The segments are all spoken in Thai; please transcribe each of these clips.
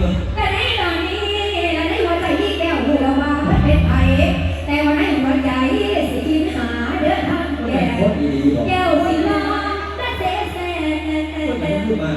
เลยแต่ในตอนนี้และในหัวใจที่แก้วเรือว่ามันเป็นไผแต่ว่าในหัวใจสิกินหาเดินทางแก้โควตรดีบอกแก้วสิลองและเตะแซ่คนนี้พูด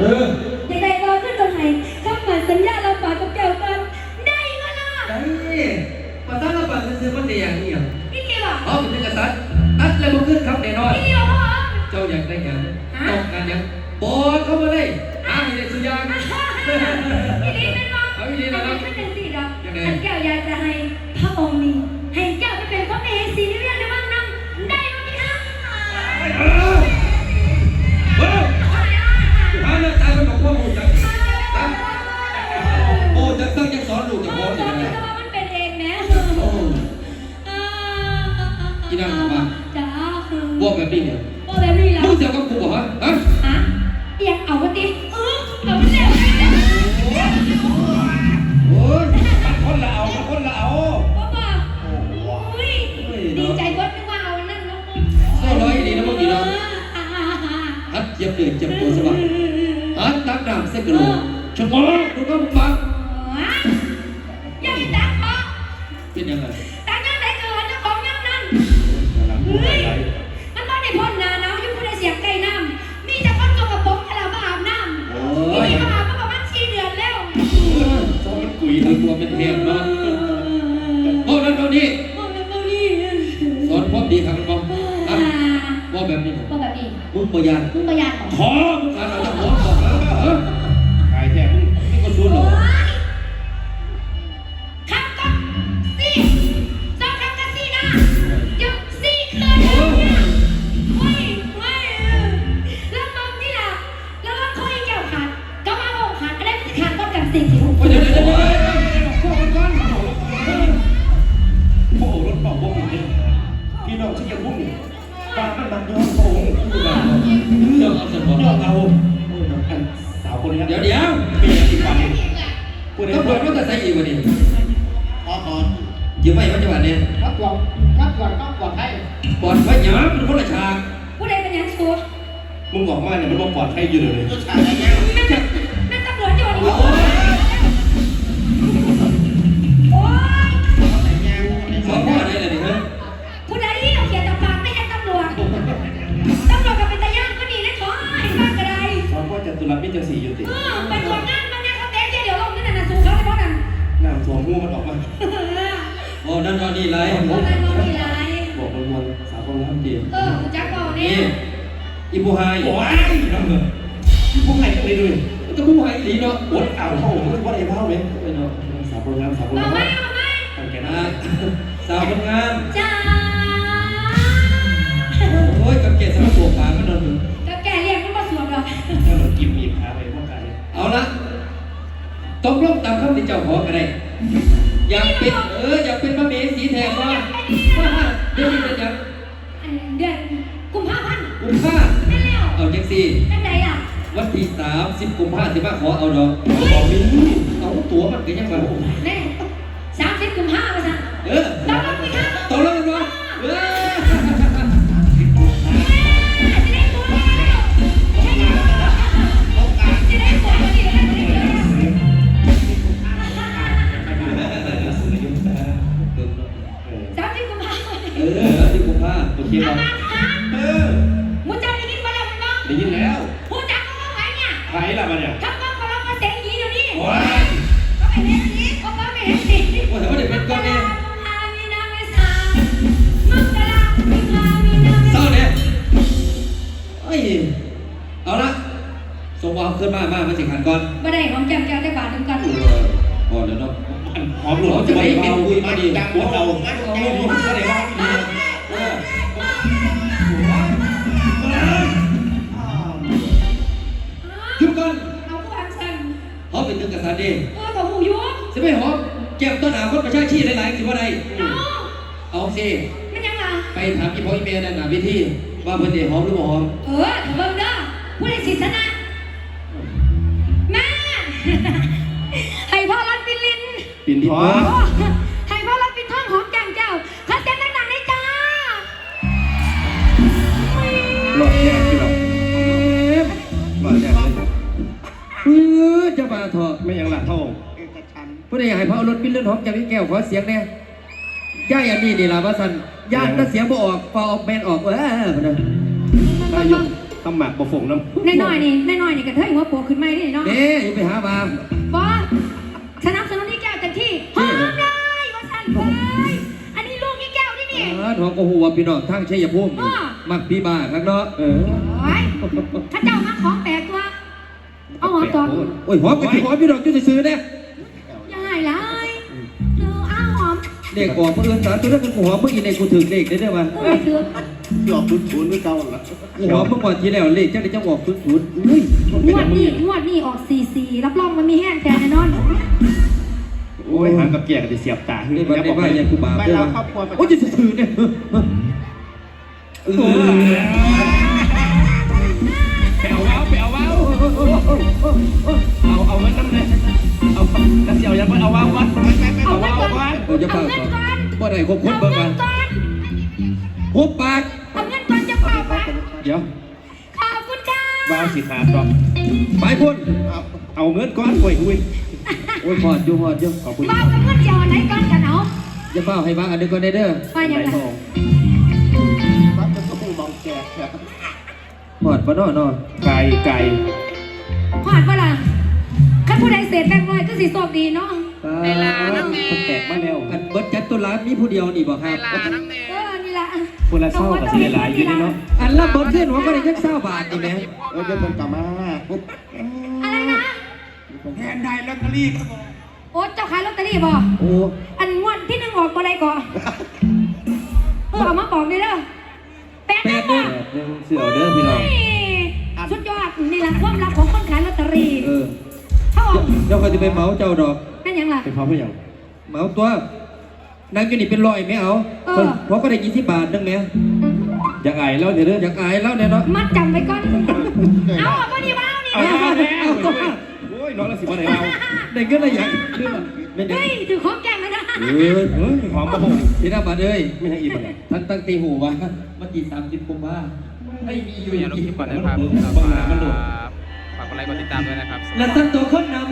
เออยังไงก็ขึ้นตรงไหนข้ามาสัญญาเราปากกับแก้วกันได้ก็ล่ะได้ภาษาละบาทซื้อๆมันได้อย่างนี้อะพี่เกี่ยวอะเขาเป็นเอกสารอัดแล้วบ่ขึ้นครับแน่นอนพี่เกี่ยวอะเจ้าอยากได้หยังต้องการหยังบอกเข้ามาเลย กระโหลกชะงอดูก็มึงบังยังมีตังค์พอเป็นยังไงตังยังไหนเกินเจ้าของยังนั่นหลังพูดอะไรมันบ่ได้พ่นนาหนาวอยู่ผู้ใดเสียงใกล้น้ำมีแต่คนจงกระป๋องให้เรามาอาบน้ำมียมาอาบมาประมาณสี่เดือนแล้วสอนกุยทั้งตัวเป็นแหบเนาะโอ้นั่นเท่านี้โอ้ยเกาหลีสอนความดีครับมันบอกอะว่าแบบนี้ว่าแบบนี้มึงประหยัดมึงประหยัดขอมึงการเอา อก่อนยืมไม่มันจะวันนี้รับรองรับรองต้องปลอดภัยปอดไว้หยามันคนละฉากผู้ใดเป็นยังชัวมึงบอกมาเนี่ยมันว่าปลอดภัยอยู่เลยผู้ชายอะไนั่นก็นี่ไรเพราะนั้นมันมีหลายบอกมันวันสาวคนน้ำดีเออจักเบาเนี่นี่ยอีบูไฮโอ้ยน้ำเงินพวกไหนกันเลยด้วยจะบูไฮอีหลีเนาะวดเอาเข้ามันว่าไอ้เบ้าไหมโอ้ยเนาะสาวคนน้ำสาวคนบอกน้ำไหมบอกไหมตั้งแกอะนะสาวคนงามจ้าโอ้ยกับเกศสารโบกปากมันโดนมึงก็แกเรียกมันมาสวมหรอกถ้าเรากินมีขาไปพวกกันเอาละตกลงตามคำที่เจ้าขอกันได้อยากเป็น เอออยากเป็นพระเมสีแทนว่าเดี๋ยวนี้เป็นยังอันเดือนกุมภาพันธ์กุมภานั่นแล้วเอาจังสี่นั่นไหนอะวันที่สามสิบกุมภาสิมาขอเอาดอกบอกมีเอาตั๋วมันก็ยังมาแน่ ออที่กุมภาโอเคอาป่ะมเออมูเจ้าได้ยินมาแล้วมั้งได้ยินแล้วมูจักก็ว่าไงเนี่ยใครล่ะมันเนี่ยทำก็พอเรามาเสียงยีอยู่นี่โอ้ยก็เป็นเรื่องนี้ก็ว่าไม่เห็นสิว่าแต่ว่าเด็กเป็นก้อนเองเศร้าเนี่ยเอ้ยเอาละส่งควาวขึ้นมามามาสิขันก่อนบ่ได้หอมแก้มแก้วได้บาทหนึงกันก่อนพอแล้วเนาะหอมหลวงจะไปเป็นคุยมาดีจังหัวเราวัดเอาใจไม่ดีดีมันก็ได้ สันดิเออกับหูอยุ่งสิไม่หอมเก็บต้นหาคนประชาชีพหลายๆสิว่าใดเอ้าเอาสิมันยังล่ะไปถามอีพ่ออีเมียนั่นน่ะวิธีว่าเพิ่นสิหอมหรือบ่หอม เออเบิ่งเด้อผู้ใดสิชนะแม่ให้พ่อรัดปินลินปิ่นที่หอพ่อมโอ้ให้พ่อ อจะมาเถอะไม่ยังหลักเท่าเอกชันท์ผู้ใดอยากให้พระเอารถปิ้นเลื่อนหอมจากพี่แก้วขอเสียงแน่ย่ายอันนี้นี่ล่ะว่าซั่นย่านถ้าเสียงบ่ออกฟอออกแมนออกเออพุ่นน่ะอายุต้องหมักประฝงน้ำน้อยๆนี่น้อยๆนี่กระเทยหัวโปกขึ้นมาได้เนาะเด้อย่าไปหามาบอสสนับสนุนนี่แก้วเต็มที่หอมได้ว่าสั่นเว้ยอันนี้ลูกนี่แก้วนี่นี่อ่าทองก็ฮู้ว่าพี่น้องทางชัยภูมินี่อ้อมักพี่บ้าคักเนาะเออโอ้ยถ้าเจ้ามาของแปลกตัวเอาหอมก่อนโอ้ยหอมก็สิหอมพี่น้องจุดซื้อๆเด้อย่าให้ร้ายเอออ้าวหอมเด็กออกมื้ออื่นสาตัวนั้นกูหอมมื้ออีในกูถึงเลขได้เด้อว่าเออถือหยอกทุนทุนด้วยเก่าละกูหอมเมื่อก่อนที่แล้วเลขจังได้จังออกศูนย์ศูนย์อุ้ยงวดนี้งวดนี้ออกสี่สี่รับรองมันมีแห้งแทนแน่นอนโอ้ยหางกับเกียร์ก็จะเสียบตานี่บัดนี้ว่าอย่ากูบาปไปเด้อเราว่าครอบครัวไปโอ้ยจะถือเนี่ยเออ เอาเอาเงินน้ำเลยเอากระเสียวยังไม่เอาวาววัดเอาเงินก่อนว้าวเออจะเอาเปล่าเงินก่อนบ่ได้ครบคนเบิ่งเงิกันก่อนหุบปากเอาเงินก่อนจะเปล่าปะเดี๋ยวขอบคุณค่ะวาวสีขาดหรอกไปพุ่นเอาเงินก้อนกล้วยคุยโอ้ยพอดอยู่พอดอยู่ขอบคุณเปล่ากับเงินเจียวไหนก่อนกันเอาอย่าเฝ้าให้บ้างอันนี้ก่อนได้เด้อว่ายังไงทอดจะต้องมองแจกครับพอดบ่เนาะเนาะไก่ไก่หอดปะล่ะข้า เศษแบงค์ร้อยก็สิโชคดีเนาะเวลามันแตกมาแล้วอันเบิดจัดตัวร้านมีผู้เดียวนี่บ่ครับเออนี่ละคนละเศร้ากับสีหลายอยู่นี่เนาะอันละเบิดขึ้นหัวก็ได้จัก20บาทนี่แหมเออเดี๋ยวมันกลับมาอะไรนะ แทนได้ลอตเตอรี่ครับผมโอ๊ตเจ้าขายลอตเตอรี่บ่โอ้อันงวดที่หนึ่งออกบ่ได้ก่อนเออเอามาบอกเลยเด้อแปดแปหนึ่ดงหนึบ่งหนึ่งเสี่ยวเด้อพี่น้อง สุดยอดนี่แหละความลับของคนขายลอตเตอรี่ เออ เขาออกเดี๋ยวเขาจะไปเหมาเจ้าดอกนั่นยังล่ะเป็นเพราะไม่อย่างเหมาตัวนางอยู่นี่เป็นร้อยไหมเอาเออ เพราะก็ได้ยี่สิบบาทนึงแหมอยากไอแล้วเดี๋ยวเด้ออยากอายแล้วเนี่ยเนาะมัดจำไว้ก่อน เอาออกมาดีบ้านี่เอาแล้วแล้วโอ้ยน้องละสิบวันไหนเอาได้เงินอะไรอย่างขึ้นมาไม่ได้เฮ้ยถือของแกงแล้วนะเออเฮ้ยหอมกระหงพี่น้าบาทเอ้ยไม่ใช่อีกวันไหนท่านตั้งตีหูว่าเมื่อกี้สามสิบกุมภาไม่มีอยู่อย่าลงคลิปก่อนนะครับบางนามันโดดฝา กดไลค์กดติดตามด้วยนะครับ แล้วตั้งตัวคนนำ